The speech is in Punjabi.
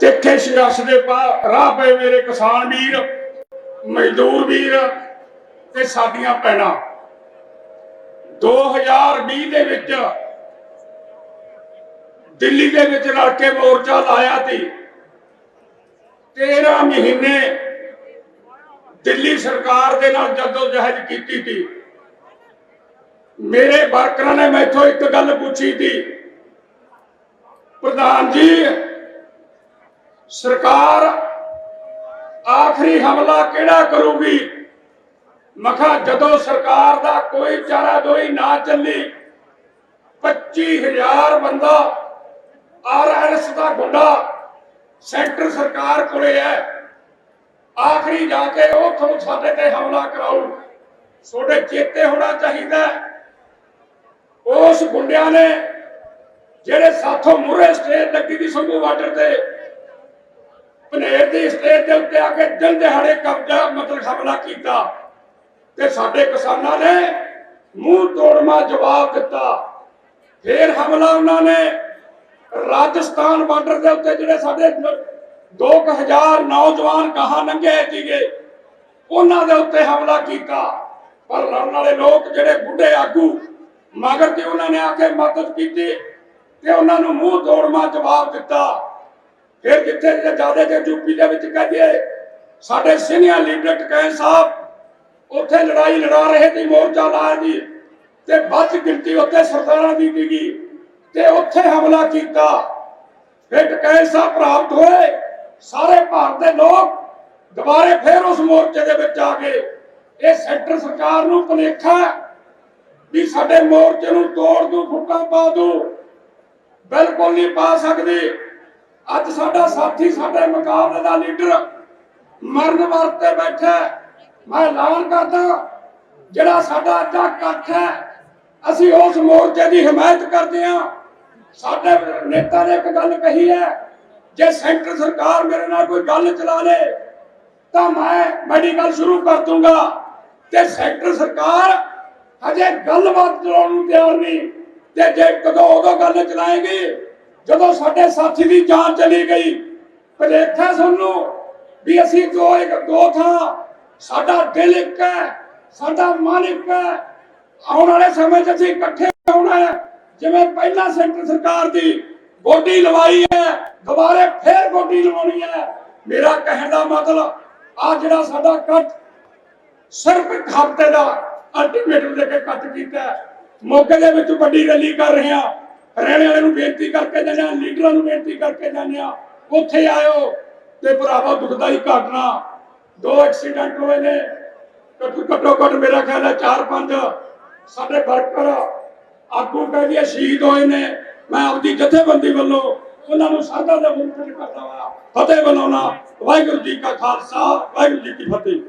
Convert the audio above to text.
ਤਿੱਖੇ ਸੰਘਰਸ਼ ਦੇ ਰਾਹ ਪਏ ਮੇਰੇ ਕਿਸਾਨ ਵੀਰ, ਮਜ਼ਦੂਰ ਵੀਰ ਤੇ ਸਾਡੀਆਂ ਭੈਣਾਂ। 2020 ਦੇ ਵਿੱਚ ਦਿੱਲੀ ਦੇ ਵਿੱਚ ਰਲ ਕੇ ਮੋਰਚਾ ਲਾਇਆ ਸੀ। 13 ਮਹੀਨੇ ਦਿੱਲੀ ਸਰਕਾਰ ਦੇ ਨਾਲ ਜਦੋਂ ਜਹਿਦ ਕੀਤੀ ਸੀ। ਮੇਰੇ ਵਰਕਰਾਂ ਨੇ ਮੈਥੋਂ ਇੱਕ ਗੱਲ ਪੁੱਛੀ ਸੀ। ਪ੍ਰਧਾਨ ਜੀ ਸਰਕਾਰ ਆਖਰੀ ਹਮਲਾ ਕਿਹੜਾ ਕਰੂਗੀ? ਮਖਾ ਜਦੋਂ ਸਰਕਾਰ ਦਾ ਕੋਈ ਚਾਰਾ ਦੋਈ ਨਾ ਚੱਲੀ 25000 ਬੰਦਾ ਆਰਐਸ ਦਾ ਗੁੰਡਾ ਸੈਂਟਰ ਸਰਕਾਰ ਕੋਲੇ ਹੈ। ਆਖਰੀ ਜਾ ਕੇ ਉਹ ਤੁਹਾਨੂੰ ਸਾਡੇ ਤੇ ਹਮਲਾ ਕਰਾਉ ਤੁਹਾਡੇ ਚੇਤੇ ਹੋਣਾ ਚਾਹੀਦਾ ਉਸ ਗੁੰਡਿਆਂ ਨੇ ਜਿਹੜੇ ਸਾਥੋਂ ਮੁਰੇ ਸਟੇਜ ਲੱਗੀ ਦੀ ਸੰਭੂ ਬਾਰਡਰ ਤੇ ਪਨੇਰ ਦੀ ਸਟੇਜ ਦੇ ਉੱਤੇ ਆ ਕੇ ਦਿਨ ਦਿਹਾੜੇ ਕਬਜ਼ਾ ਮਤਲਬ ਹਮਲਾ ਕੀਤਾ ਤੇ ਸਾਡੇ ਕਿਸਾਨਾਂ ਨੇ ਮੂੰਹ ਤੋੜਮਾ ਜਵਾਬ ਦਿੱਤਾ। ਫੇਰ ਹਮਲਾ ਉਹਨਾਂ ਨੇ ਰਾਜਸਥਾਨ ਬਾਰਡਰ ਦੇ ਉੱਤੇ ਜਿਹੜੇ ਸਾਡੇ 2000 ਨੌਜਵਾਨ ਕਹਾ ਲੰਘੇ ਸੀਗੇ, ਉਹਨਾਂ ਦੇ ਉੱਤੇ ਹਮਲਾ ਕੀਤਾ। ਪਰ ਲੜਨ ਵਾਲੇ ਲੋਕ ਜਿਹੜੇ ਬੁੱਢੇ ਆਗੂ, ਮਗਰ ਤੇ ਉਹਨਾਂ ਨੇ ਆ ਕੇ ਮਦਦ ਕੀਤੀ ਤੇ ਉਹਨਾਂ ਨੂੰ ਮੂੰਹ ਤੋੜਮਾ ਜਵਾਬ ਦਿੱਤਾ। ਫਿਰ ਜਿੱਥੇ ਜ਼ਿਆਦਾ ਜੇ ਯੂਪੀ ਦੇ ਵਿੱਚ ਕਹਦੇ ਸਾਡੇ ਸੀਨੀਅਰ ਲੀਡਰ ਟਕੈਨ ਸਾਹਿਬ, ਉੱਥੇ ਲੜਾਈ ਲੜਾ ਰਹੇ ਸੀ, ਮੋਰਚਾ ਲਾਇਆ ਜੀ ਤੇ ਵੱਧ ਗਿਣਤੀ ਉੱਤੇ ਸਰਦਾਰਾਂ ਦੀ ਸੀਗੀ ਤੇ ਉੱਥੇ ਹਮਲਾ ਕੀਤਾ। ਫਿਰ ਟਕੈਨ ਸਾਹਿਬ ਪ੍ਰਾਪਤ ਹੋਏ, ਸਾਰੇ ਭਾਰਤ ਦੇ ਲੋਕ ਦੁਬਾਰੇ ਫਿਰ ਉਸ ਮੋਰਚੇ ਦੇ ਵਿੱਚ ਆ ਗਏ। ਇਹ ਸੈਂਟਰ ਸਰਕਾਰ ਨੂੰ ਭੁਲੇਖਾ ਵੀ ਸਾਡੇ ਮੋਰਚੇ ਨੂੰ ਤੋੜ ਦੂ, ਫੁੱਟਾਂ ਪਾ ਦੂ, ਬਿਲਕੁਲ ਨਹੀਂ ਪਾ ਸਕਦੇ। ਅੱਜ ਸਾਡਾ ਸਾਥੀ, ਸਾਡੇ ਮੁਕਾਬਲੇ ਦਾ ਲੀਡਰ ਮਰਨ ਵਾਸਤੇ ਬੈਠਾ ਮੈਂ ਐਲਾਨ ਕਰਦਾ ਜਿਹੜਾ ਸਾਡਾ ਅੱਜ ਇਕੱਠ ਹੈ, ਅਸੀਂ ਉਸ ਮੋਰਚੇ ਦੀ ਹਮਾਇਤ ਕਰਦੇ ਹਾਂ। ਸਾਡੇ ਨੇਤਾ ਨੇ ਇੱਕ ਗੱਲ ਕਹੀ ਹੈ, ਜੇ ਸੈਂਟਰ ਸਰਕਾਰ ਮੇਰੇ ਨਾਲ ਕੋਈ ਗੱਲ ਚਲਾ ਲੇ, ਤਾਂ ਮੈਂ ਮੈਡੀਕਲ ਸ਼ੁਰੂ ਕਰ ਦੂੰਗਾ। ਤੇ ਸੈਂਟਰ ਸਰਕਾਰ ਹਜੇ ਗੱਲਬਾਤ ਚਲਾਉਣ ਨੂੰ ਤਿਆਰ ਨਹੀਂ, ਤੇ ਜੇ ਕਦੋਂ ਉਦੋਂ ਗੱਲ ਚਲਾਏਗੀ ਜਦੋਂ ਸਾਡੇ ਸਾਥੀ ਦੀ ਜਾਨ ਚਲੀ ਗਈ ਭਲੇਖਾ ਸਾਨੂੰ ਵੀ ਅਸੀਂ ਦੋ ਇੱਕ ਦੋ ਥਾਂ, ਸਾਡਾ ਦਿਲ ਇੱਕ ਹੈ, ਸਾਡਾ ਮਨ ਇੱਕ ਹੈ, ਆਉਣ ਵਾਲੇ ਸਮੇਂ 'ਚ ਅਸੀਂ ਇਕੱਠੇ ਹੋਣਾ ਹੈ। ਜਿਵੇਂ ਪਹਿਲਾਂ ਸੈਂਟਰ ਸਰਕਾਰ ਦੀ ਗੋਡੀ ਲਵਾਈ ਹੈ, ਦੁਬਾਰੇ ਫੇਰ ਗੋਡੀ ਲਵਾਉਣੀ ਹੈ। ਮੇਰਾ ਕਹਿਣ ਦਾ ਮਤਲਬ ਆ ਜਿਹੜਾ ਸਾਡਾ ਇਕੱਠ ਸਿਰਫ ਇੱਕ ਹਫ਼ਤੇ ਦਾ ਅਲਟੀਮੇਟਮ ਦੇ ਕੇ ਕੱਟ ਕੀਤਾ ਹੈ। ਦੇ ਵਿੱਚ ਵੱਡੀ ਰੈਲੀ ਕਰ ਰਹੇ ਹਾਂ। ਹਰਿਆਣੇ ਵਾਲੇ ਨੂੰ ਬੇਨਤੀ ਕਰਕੇ ਜਾਂਦੇ ਹਾਂ, ਲੀਡਰਾਂ ਨੂੰ ਬੇਨਤੀ ਕਰਕੇ ਜਾਂਦੇ ਹਾਂ। ਉੱਥੇ ਆਇਓ ਤੇ ਭਰਾਵਾ ਦੁਖਦਾਈ ਘਟਨਾ, ਦੋ ਐਕਸੀਡੈਂਟ ਹੋਏ ਨੇ। ਘੱਟੋ ਘੱਟੋ ਘੱਟ ਮੇਰਾ ਖਿਆਲ ਹੈ 4-5 ਸਾਡੇ ਵਰਕਰ ਆਗੂ ਕਹਿ ਕਹਿੰਦੇ ਸ਼ਹੀਦ ਹੋਏ ਨੇ। ਮੈਂ ਆਪਦੀ ਜਥੇਬੰਦੀ ਵੱਲੋਂ ਉਹਨਾਂ ਨੂੰ ਸਰਦਾ ਦਾ ਮੁਕਤ ਕਰਦਾ ਹਾਂ। ਫਤਿਹ ਬਣਾਉਣਾ ਵਾਹਿਗੁਰੂ ਜੀ ਕਾ ਖਾਲਸਾ, ਵਾਹਿਗੁਰੂ ਜੀ ਕੀ ਫਤਿਹ।